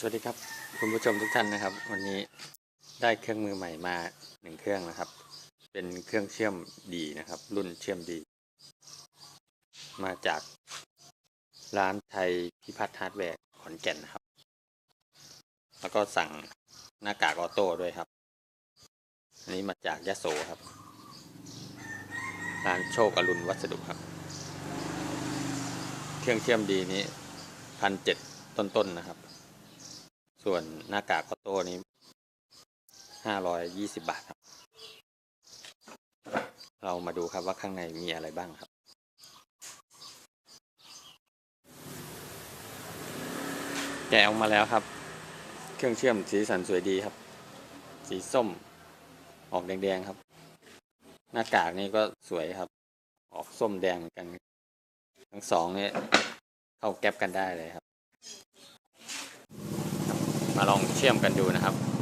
สวัสดีครับคุณผู้ชมทุกท่านนะครับ วันนี้ได้เครื่องมือใหม่มาหนึ่งเครื่องนะครับ เป็นเครื่องเชื่อมดีนะครับ รุ่นเชื่อมดี มาจากร้านไทยพิพัฒน์ฮาร์ดแวร์ขอนแก่นนะครับ แล้วก็สั่งหน้ากากออโต้ด้วยครับ อันนี้มาจากยะโสครับ ร้านโชคอรุณวัสดุครับ เครื่องเชื่อมดีนี้พันเจ็ดต้นๆนะครับ ส่วนหน้ากากออโต้นี้ห้าร้อยยี่สิบบาทครับ เรามาดูครับว่าข้างในมีอะไรบ้างครับ แกะออกมาแล้วครับ เครื่องเชื่อมสีสันสวยดีครับ สีส้ม ออกแดงๆครับ หน้ากากนี่ก็สวยครับ ออกส้มแดงเหมือนกัน ทั้งสองเนี่ยเข้าแก๊ปกันได้เลยครับ มาลองเชื่อมกันดูนะครับ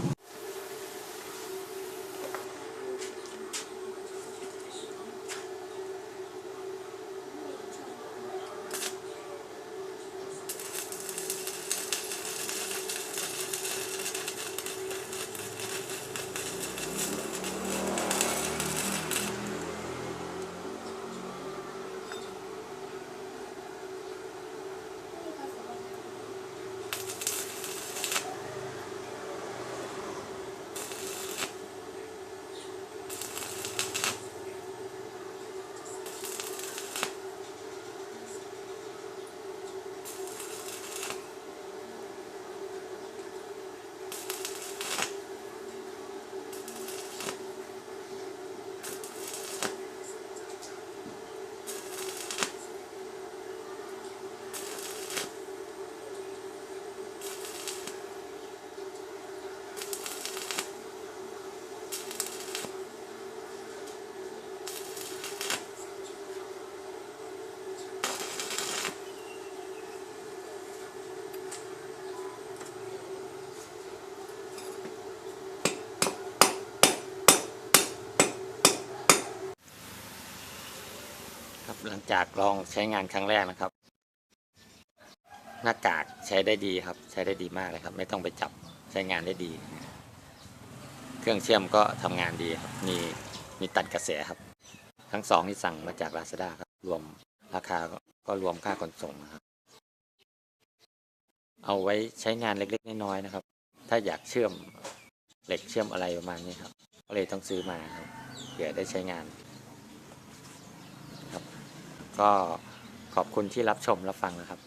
ครับหลังจากลองใช้งานครั้งแรกนะครับ หน้ากากใช้ได้ดีครับ ใช้ได้ดีมากเลยครับ ไม่ต้องไปจับใช้งานได้ดี เครื่องเชื่อมก็ทำงานดีครับ มีมีตัดกระแสครับ ทั้งสองที่สั่งมาจาก Lazada ครับ รวมราคาก็ก็รวมค่าขนส่งนะครับ เอาไว้ใช้งานเล็กๆน้อยๆนะครับ ถ้าอยากเชื่อมเหล็กเชื่อมอะไรประมาณนี้ครับ ก็เลยต้องซื้อมาครับเผื่อได้ใช้งาน ก็ขอบคุณที่รับชมรับฟังนะครับ